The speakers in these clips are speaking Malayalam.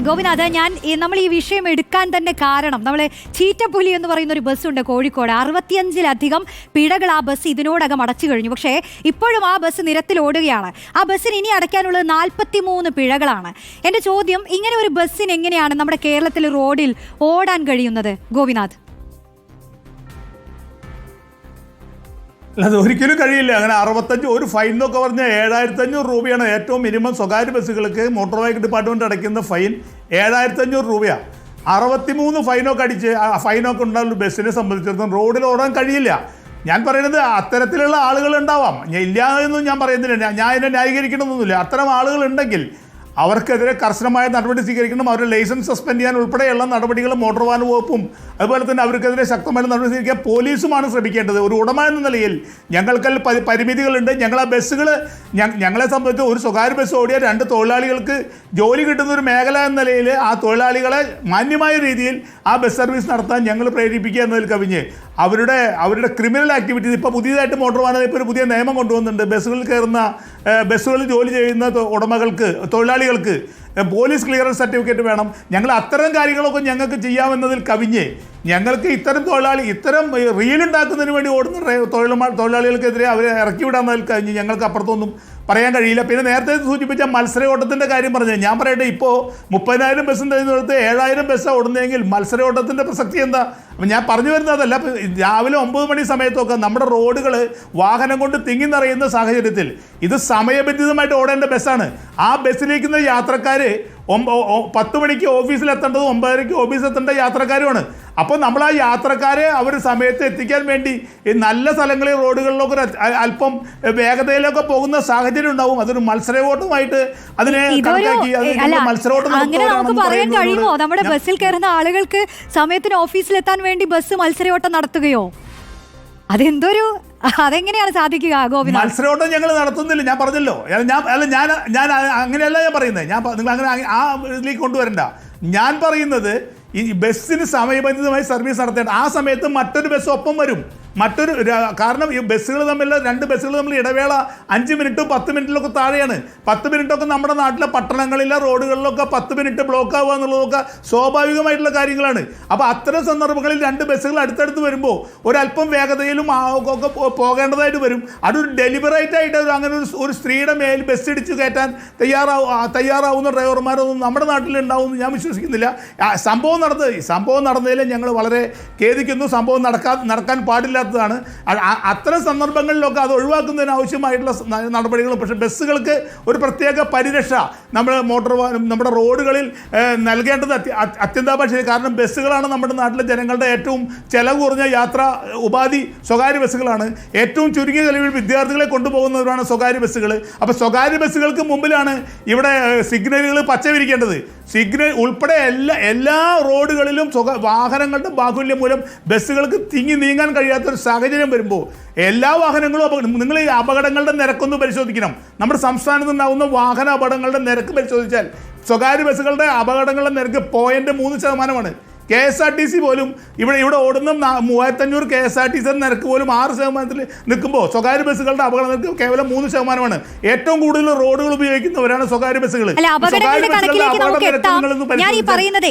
ഗോപിനാഥ് ഞാൻ നമ്മൾ ഈ വിഷയം എടുക്കാൻ തന്നെ കാരണം നമ്മളെ ചീറ്റപ്പുലി എന്ന് പറയുന്ന ഒരു ബസ്സുണ്ട് കോഴിക്കോട്. അറുപത്തിയഞ്ചിലധികം പിഴകൾ ആ ബസ് ഇതിനോടകം അടച്ചു കഴിഞ്ഞു. പക്ഷേ ഇപ്പോഴും ആ ബസ് നിരത്തിൽ ഓടുകയാണ്. ആ ബസ്സിന് ഇനി അടയ്ക്കാനുള്ളത് നാൽപ്പത്തി മൂന്ന് പിഴകളാണ്. എന്റെ ചോദ്യം ഇങ്ങനെ ഒരു ബസ്സിന് എങ്ങനെയാണ് നമ്മുടെ കേരളത്തിൽ റോഡിൽ ഓടാൻ കഴിയുന്നത്? ഗോപിനാഥ്. അല്ല അത് ഒരിക്കലും കഴിയില്ല. അങ്ങനെ അറുപത്തഞ്ച് ഒരു ഫൈൻ എന്നൊക്കെ പറഞ്ഞാൽ ഏഴായിരത്തി അഞ്ഞൂറ് രൂപയാണ് ഏറ്റവും മിനിമം സ്വകാര്യ ബസ്സുകൾക്ക് മോട്ടോർ വെഹിക്കിൾ ഡിപ്പാർട്ട്മെന്റ് അടയ്ക്കുന്ന ഫൈൻ ഏഴായിരത്തി അഞ്ഞൂറ് രൂപയാണ് അറുപത്തിമൂന്ന് ഫൈനൊക്കെ അടിച്ച് ഫൈനൊക്കെ ഉണ്ടാകുന്ന ബസ്സിനെ സംബന്ധിച്ചിടത്തോളം. റോഡിൽ ഓടാൻ കഴിയില്ല. ഞാൻ പറയുന്നത് അത്തരത്തിലുള്ള ആളുകൾ ഉണ്ടാവാം. ഇല്ല എന്നും ഞാൻ പറയുന്നില്ല. ഞാൻ- ഇതിനെ ന്യായീകരിക്കണമെന്നൊന്നുമില്ല അത്തരം ആളുകൾ ഉണ്ടെങ്കിൽ അവർക്കെതിരെ കർശനമായ നടപടി സ്വീകരിക്കണം. അവരുടെ ലൈസൻസ് സസ്പെൻഡ് ചെയ്യാൻ ഉൾപ്പെടെയുള്ള നടപടികൾ മോട്ടോർ വാഹന വകുപ്പും. അതുപോലെ തന്നെ അവർക്കെതിരെ ശക്തമായ നടപടി സ്വീകരിക്കാൻ പോലീസുമാണ് ശ്രമിക്കേണ്ടത്. ഒരു ഉടമ എന്ന നിലയിൽ ഞങ്ങൾക്ക് പരി- പരിമിതികളുണ്ട്. ഞങ്ങൾ ആ ബസ്സുകൾ ഞങ്ങളെ സംബന്ധിച്ച് ഒരു സ്വകാര്യ ബസ് ഓടിയ രണ്ട് തൊഴിലാളികൾക്ക് ജോലി കിട്ടുന്ന ഒരു മേഖല എന്ന നിലയിൽ ആ തൊഴിലാളികളെ മാന്യമായ രീതിയിൽ ആ ബസ് സർവീസ് നടത്താൻ ഞങ്ങൾ പ്രേരിപ്പിക്കുക എന്നതിൽ കവിഞ്ഞ് അവരുടെ അവരുടെ ക്രിമിനൽ ആക്ടിവിറ്റീസ് ഇപ്പോൾ പുതിയതായിട്ട് മോട്ടോർ വാഹന ഇപ്പോൾ ഒരു പുതിയ നിയമം കൊണ്ടുവന്നിട്ടുണ്ട്. ബസ്സുകളിൽ കയറുന്ന ബസ്സുകളിൽ ജോലി ചെയ്യുന്ന ഉടമകൾക്ക് ഉടമകൾക്ക് തൊഴിലാളികൾക്ക് പോലീസ് ക്ലിയറൻസ് സർട്ടിഫിക്കറ്റ് വേണം. ഞങ്ങൾ അത്തരം കാര്യങ്ങളൊക്കെ ഞങ്ങൾക്ക് ചെയ്യാമെന്നതിൽ കവിഞ്ഞ് ഞങ്ങൾക്ക് ഇത്തരം തൊഴിലാളി ഇത്തരം ഉണ്ടാക്കുന്നതിന് വേണ്ടി ഓടുന്ന തൊഴിലാളികൾക്കെതിരെ അവരെ ഇറക്കി വിടാന്നതിൽ കഴിഞ്ഞ് ഞങ്ങൾക്ക് അപ്പുറത്തൊന്നും പറയാൻ കഴിയില്ല. പിന്നെ നേരത്തെ സൂചിപ്പിച്ച മത്സര ഓട്ടത്തിന്റെ കാര്യം പറഞ്ഞു ഞാൻ പറയട്ടെ ഇപ്പോൾ മുപ്പതിനായിരം ബസ്സിന്റെ അടുത്ത് ഏഴായിരം ബസ്സാണ് ഓടുന്നതെങ്കിൽ മത്സര ഓട്ടത്തിന്റെ പ്രസക്തി എന്താ? അപ്പം ഞാൻ പറഞ്ഞു വരുന്നതല്ല രാവിലെ ഒമ്പത് മണി സമയത്തൊക്കെ നമ്മുടെ റോഡുകൾ വാഹനം കൊണ്ട് തിങ്ങി നിറയുന്ന സാഹചര്യത്തിൽ ഇത് സമയബന്ധിതമായിട്ട് ഓടേണ്ട ബസ്സാണ്. ആ ബസ്സിലേക്കുന്ന യാത്രക്കാർ പത്ത് മണിക്ക് ഓഫീസിൽ എത്തേണ്ടതും ഒമ്പതരയ്ക്ക് ഓഫീസിൽ എത്തേണ്ട യാത്രക്കാരുമാണ്. അപ്പോൾ നമ്മൾ ആ യാത്രക്കാരെ അവർ സമയത്ത് എത്തിക്കാൻ വേണ്ടി ഈ നല്ല സ്ഥലങ്ങളിൽ റോഡുകളിലൊക്കെ ഒരു അല്പം വേഗതയിലൊക്കെ പോകുന്ന സാഹചര്യം ഉണ്ടാവും. അതൊരു മത്സരവോട്ടമായിട്ട് അതിനെ കണക്കാക്കി മത്സരവോട്ടം അങ്ങനെ നമുക്ക് പറയാൻ കഴിയുമോ? നമ്മുടെ ബസ്സിൽ കയറുന്ന ആളുകൾക്ക് സമയത്തിന് ഓഫീസിലെത്താൻ വേണ്ടി ബസ് മത്സരയോട്ടം നടത്തുകയോ? അതെന്തൊരു അതെങ്ങനെയാണ് സാധിക്കുക ഗോപി മത്സരയോട്ടം ഞങ്ങൾ നടത്തുന്നില്ല. ഞാൻ പറഞ്ഞല്ലോ. ഞാൻ അല്ല ഞാൻ ഞാൻ അങ്ങനെയല്ല ഞാൻ പറയുന്നത്. ഞാൻ നിങ്ങൾ അങ്ങനെ ആ ഇതിലേക്ക് കൊണ്ടുവരണ്ട. ഞാൻ പറയുന്നത് ഈ ബസ്സിന് സമയബന്ധിതമായി സർവീസ് നടത്തേണ്ട. ആ സമയത്ത് മറ്റൊരു ബസ് ഒപ്പം വരും. മറ്റൊരു കാരണം ഈ ബസ്സുകൾ തമ്മിൽ രണ്ട് ബസ്സുകൾ തമ്മിൽ ഇടവേള അഞ്ച് മിനിറ്റും പത്ത് മിനിറ്റിലൊക്കെ താഴെയാണ്. പത്ത് മിനിറ്റൊക്കെ നമ്മുടെ നാട്ടിലെ പട്ടണങ്ങളിലെ റോഡുകളിലൊക്കെ പത്ത് മിനിറ്റ് ബ്ലോക്ക് ആവുക എന്നുള്ളതൊക്കെ സ്വാഭാവികമായിട്ടുള്ള കാര്യങ്ങളാണ്. അപ്പോൾ അത്തരം സന്ദർഭങ്ങളിൽ രണ്ട് ബസ്സുകൾ അടുത്തടുത്ത് വരുമ്പോൾ ഒരല്പം വേഗതയിലും ഒക്കെ പോകേണ്ടതായിട്ട് വരും. അതൊരു ഡെലിബറേറ്റ് ആയിട്ട് അങ്ങനെ ഒരു ഒരു സ്ത്രീയുടെ മേൽ ബസ് ഇടിച്ച് കയറ്റാൻ തയ്യാറാവും തയ്യാറാവുന്ന ഡ്രൈവർമാരൊന്നും നമ്മുടെ നാട്ടിൽ ഉണ്ടാവും ഞാൻ വിശ്വസിക്കുന്നില്ല. സംഭവം നടന്നത് സംഭവം നടന്നതിൽ ഞങ്ങൾ വളരെ ഖേദിക്കുന്നു. സംഭവം നടക്കാൻ നടക്കാൻ പാടില്ലാത്തതാണ് അ- അത്തരം സന്ദർഭങ്ങളിലൊക്കെ അത് ഒഴിവാക്കുന്നതിന് ആവശ്യമായിട്ടുള്ള നടപടികളും. പക്ഷേ ബസ്സുകൾക്ക് ഒരു പ്രത്യേക പരിരക്ഷ നമ്മുടെ മോട്ടോർ നമ്മുടെ റോഡുകളിൽ നൽകേണ്ടത് അത്യ- അത്യന്താപേക്ഷിതം കാരണം ബസ്സുകളാണ് നമ്മുടെ നാട്ടിലെ ജനങ്ങളുടെ ഏറ്റവും ചെലവ് കുറഞ്ഞ യാത്ര ഉപാധി സ്വകാര്യ ബസ്സുകളാണ്. ഏറ്റവും ചുരുങ്ങിയ ചെലവിൽ വിദ്യാർത്ഥികളെ കൊണ്ടുപോകുന്നവരാണ് സ്വകാര്യ ബസ്സുകൾ അപ്പോൾ സ്വകാര്യ ബസ്സുകൾക്ക് മുമ്പിലാണ് ഇവിടെ സിഗ്നലുകൾ പച്ച വിരിക്കേണ്ടത് സിഗ്നൽ ഉൾപ്പെടെ എല്ലാ എല്ലാ റോഡുകളിലും സ്വക വാഹനങ്ങളുടെ ബാഹുല്യം മൂലം ബസ്സുകൾക്ക് തിങ്ങി നീങ്ങാൻ കഴിയാത്തൊരു സാഹചര്യം വരുമ്പോൾ എല്ലാ വാഹനങ്ങളും നിങ്ങൾ ഈ അപകടങ്ങളുടെ നിരക്കൊന്ന് പരിശോധിക്കണം. നമ്മുടെ സംസ്ഥാനത്ത് ഉണ്ടാകുന്ന വാഹന അപകടങ്ങളുടെ നിരക്ക് പരിശോധിച്ചാൽ സ്വകാര്യ ബസ്സുകളുടെ അപകടങ്ങളുടെ നിരക്ക് പോയിന്റ് മൂന്ന് ശതമാനമാണ്. K S R T C പോലും ഇവിടെ ഇവിടെ ഓടുന്ന മൂവായിരത്തഞ്ഞൂറ് K S R T C നിരക്ക് പോലും ആറ് ശതമാനത്തിൽ നിൽക്കുമ്പോൾ സ്വകാര്യ ബസ്സുകളുടെ അപകട നിരക്ക് കേവലം മൂന്ന് ശതമാനമാണ്. ഏറ്റവും കൂടുതൽ റോഡുകൾ ഉപയോഗിക്കുന്നവരാണ് സ്വകാര്യ ബസ്സുകൾ ഞാൻ ഈ പറയുന്നത്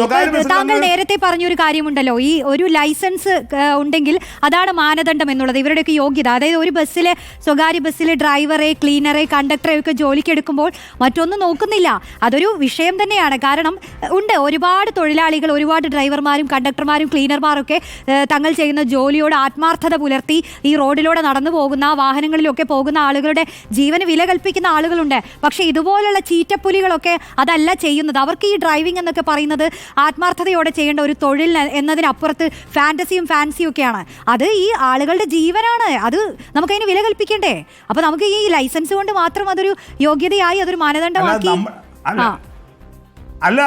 താങ്കൾ നേരത്തെ പറഞ്ഞൊരു കാര്യമുണ്ടല്ലോ ഈ ഒരു ലൈസൻസ് ഉണ്ടെങ്കിൽ അതാണ് മാനദണ്ഡം എന്നുള്ളത്. ഇവരുടെയൊക്കെ യോഗ്യത. അതായത് ഒരു ബസ്സിലെ സ്വകാര്യ ബസ്സിലെ ഡ്രൈവറെ ക്ലീനറെ കണ്ടക്ടറെ ഒക്കെ ജോലിക്ക് എടുക്കുമ്പോൾ മറ്റൊന്നും നോക്കുന്നില്ല. അതൊരു വിഷയം തന്നെയാണ്. കാരണം ഉണ്ട് ഒരുപാട് തൊഴിലാളികൾ ഒരുപാട് ഡ്രൈവർമാരും കണ്ടക്ടർമാരും ക്ലീനർമാരും ഒക്കെ തങ്ങൾ ചെയ്യുന്ന ജോലിയോട് ആത്മാർത്ഥത പുലർത്തി ഈ റോഡിലൂടെ നടന്നു പോകുന്ന വാഹനങ്ങളിലൊക്കെ പോകുന്ന ആളുകളുടെ ജീവന് വില കൽപ്പിക്കുന്ന ആളുകളുണ്ട്. പക്ഷേ ഇതുപോലുള്ള ചീറ്റപ്പുലികളൊക്കെ അതല്ല ചെയ്യുന്നത്. അവർക്ക് ഈ ഡ്രൈവിംഗ് എന്നൊക്കെ പറയുന്നത് ആത്മാർത്ഥതയോടെ ചെയ്യേണ്ട ഒരു തൊഴിൽ എന്നതിനപ്പുറത്ത് ഫാന്റസിയും ഫാൻസിയും ഒക്കെയാണ് അത് ഈ ആളുകളുടെ ജീവനാണ്. അത് നമുക്കതിന് വില കൽപ്പിക്കണ്ടേ? അപ്പൊ നമുക്ക് ഈ ലൈസൻസ് കൊണ്ട് മാത്രം അതൊരു യോഗ്യതയായി അതൊരു മാനദണ്ഡമാക്കി. ആ. അല്ല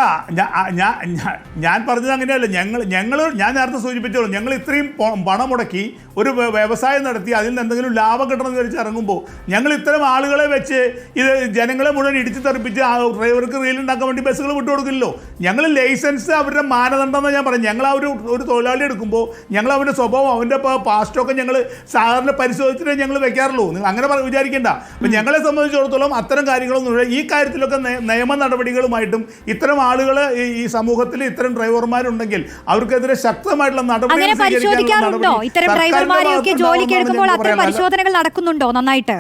ഞാൻ പറഞ്ഞത് അങ്ങനെയല്ല. ഞങ്ങൾ ഞങ്ങൾ ഞാൻ നേരത്തെ സൂചിപ്പിച്ചോളൂ ഞങ്ങൾ ഇത്രയും പണം മുടക്കി ഒരു വ്യവസായം നടത്തി അതിൽ നിന്ന് എന്തെങ്കിലും ലാഭം കിട്ടണമെന്ന് വിചാരിച്ച് ഇറങ്ങുമ്പോൾ ഞങ്ങൾ ഇത്തരം ആളുകളെ വെച്ച് ഇത് ജനങ്ങളെ മുഴുവൻ ഇടിച്ചു തെറിപ്പിച്ച് ആ ഡ്രൈവർക്ക് റീൽ ഉണ്ടാക്കാൻ വേണ്ടി ബസ്സുകൾ വിട്ടുകൊടുക്കില്ലല്ലോ ഞങ്ങൾ ലൈസൻസ് അവരുടെ മാനദണ്ഡം എന്ന് ഞാൻ പറയും ഞങ്ങൾ ആ ഒരു ഒരു തൊഴിലാളി എടുക്കുമ്പോൾ ഞങ്ങൾ അവന്റെ സ്വഭാവം അവന്റെ പാസ്റ്റൊക്കെ ഞങ്ങൾ സാധാരണ പരിശോധിച്ചിട്ടേ ഞങ്ങൾ വെക്കാറുള്ളൂ. നിങ്ങൾ അങ്ങനെ പറ- വിചാരിക്കേണ്ട. അപ്പം ഞങ്ങളെ സംബന്ധിച്ചിടത്തോളം അത്തരം കാര്യങ്ങളൊന്നും. ഈ കാര്യത്തിലൊക്കെ നയ- നിയമ നടപടികളുമായിട്ടും ഇത്തരം ആളുകൾ ഈ സമൂഹത്തിൽ ഇത്തരം ഡ്രൈവർമാരുണ്ടെങ്കിൽ അവർക്കെതിരെ ശക്തമായിട്ടുള്ള നടപടി ഡ്രൈവർമാരെയൊക്കെ ജോലിക്ക് എടുക്കുമ്പോൾ അത്തരം പരിശോധനകൾ നടക്കുന്നുണ്ടോ നന്നായിട്ട്?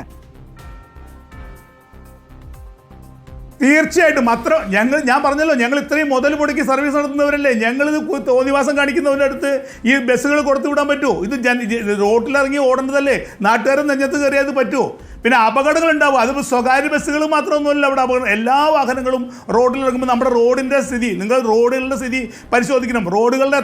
തീർച്ചയായിട്ടും. അത്ര ഞങ്ങൾ ഞാൻ പറഞ്ഞല്ലോ ഞങ്ങൾ ഇത്രയും മുതൽ മുടക്കി സർവീസ് നടത്തുന്നവരല്ലേ? ഞങ്ങൾ ഇത് തോന്നിവാസം കാണിക്കുന്നവരുടെ അടുത്ത് ഈ ബസ്സുകൾ കൊടുത്തു വിടാൻ പറ്റുമോ? ഇത് റോട്ടിലിറങ്ങി ഓടേണ്ടതല്ലേ? നാട്ടുകാരും നെഞ്ഞത്ത് കയറിയത് പറ്റുമോ? പിന്നെ അപകടങ്ങൾ ഉണ്ടാവും. അതിപ്പോൾ സ്വകാര്യ ബസ്സുകൾ മാത്രമൊന്നുമല്ല അവിടെ അപകടം. എല്ലാ വാഹനങ്ങളും റോഡിൽ ഇറങ്ങുമ്പോൾ നമ്മുടെ റോഡിന്റെ സ്ഥിതി നിങ്ങൾ റോഡുകളുടെ സ്ഥിതി പരിശോധിക്കണം. റോഡുകളുടെ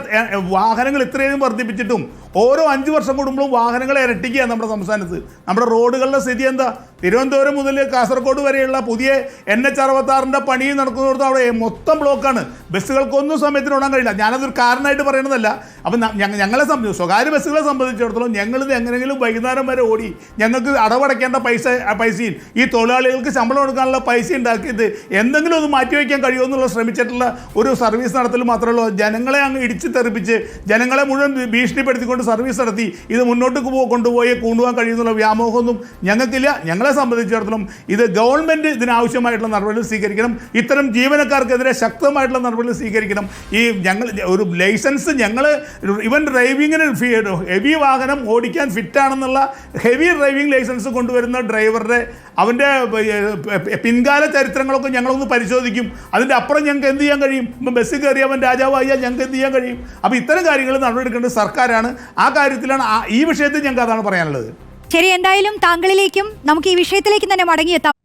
വാഹനങ്ങൾ ഇത്രയും വർദ്ധിപ്പിച്ചിട്ടും ഓരോ അഞ്ച് വർഷം കൂടുമ്പോഴും വാഹനങ്ങളെ ഇരട്ടിക്കുക നമ്മുടെ സംസ്ഥാനത്ത്. നമ്മുടെ റോഡുകളുടെ സ്ഥിതി എന്താ? തിരുവനന്തപുരം മുതൽ കാസർഗോഡ് വരെയുള്ള പുതിയ എൻ എച്ച് അറുപത്താറിന്റെ പണി നടക്കുന്നിടത്ത് അവിടെ മൊത്തം ബ്ലോക്കാണ്. ബസ്സുകൾക്കൊന്നും സമയത്തിന് ഓടാൻ കഴിയില്ല. ഞാനതൊരു കാരണമായിട്ട് പറയണതല്ല. അപ്പം ഞങ്ങളെ സംബന്ധിച്ച് സ്വകാര്യ ബസ്സുകളെ സംബന്ധിച്ചിടത്തോളം ഞങ്ങളിത് എങ്ങനെയെങ്കിലും വൈകുന്നേരം വരെ ഓടി ഞങ്ങൾക്ക് അടവടയ്ക്കേണ്ട പൈസ പൈസയും ഈ തൊഴിലാളികൾക്ക് ശമ്പളം കൊടുക്കാനുള്ള പൈസ ഉണ്ടാക്കിയത് എന്തെങ്കിലും ഒന്ന് മാറ്റിവെക്കാൻ കഴിയുമോ എന്നുള്ള ശ്രമിച്ചിട്ടുള്ള ഒരു സർവീസ് നടത്തൽ മാത്രമേ ഉള്ളൂ. ജനങ്ങളെ അങ്ങ് ഇടിച്ച് തെറിപ്പിച്ച് ജനങ്ങളെ മുഴുവൻ ഭീഷണിപ്പെടുത്തിക്കൊണ്ട് സർവീസ് നടത്തി. ഇത് മുന്നോട്ട് കൊണ്ടുപോയി കൊണ്ടുപോകാൻ കഴിയുന്നുള്ള വ്യാമോഹമൊന്നും ഞങ്ങൾക്കില്ല. ഞങ്ങളെ സംബന്ധിച്ചിടത്തോളം ഇത് ഗവൺമെന്റ് ഇതിനാവശ്യമായിട്ടുള്ള നടപടികൾ സ്വീകരിക്കണം. ഇത്തരം ജീവനക്കാർക്കെതിരെ ശക്തമായിട്ടുള്ള നടപടികൾ സ്വീകരിക്കണം. ഈ ഞങ്ങൾ ഒരു ലൈസൻസ് ഞങ്ങൾ ഇവൻ ഡ്രൈവിങ്ങിന് ഹെവി വാഹനം ഓടിക്കാൻ ഫിറ്റാണെന്നുള്ള ഹെവി ഡ്രൈവിംഗ് ലൈസൻസ് കൊണ്ടുവരുന്ന ഡ്രൈവറുടെ അവന്റെ പിൻകാല ചരിത്രങ്ങളൊക്കെ ഞങ്ങളൊന്ന് പരിശോധിക്കും. അതിന്റെ അപ്പുറം ഞങ്ങൾക്ക് എന്ത് ചെയ്യാൻ കഴിയും? ഇപ്പം ബസ്സിൽ കയറി അവൻ രാജാവായാൽ ഞങ്ങൾക്ക് എന്ത് ചെയ്യാൻ കഴിയും? അപ്പോൾ ഇത്തരം കാര്യങ്ങൾ നടപടിയെടുക്കേണ്ടത് സർക്കാരാണ്. ആ കാര്യത്തിലാണ് ഈ വിഷയത്തിൽ ഞങ്ങൾക്ക് അതാണ് പറയാനുള്ളത്. ശരി എന്തായാലും താങ്കളിലേക്കും നമുക്ക് ഈ വിഷയത്തിലേക്കും തന്നെ മടങ്ങിയെത്താം.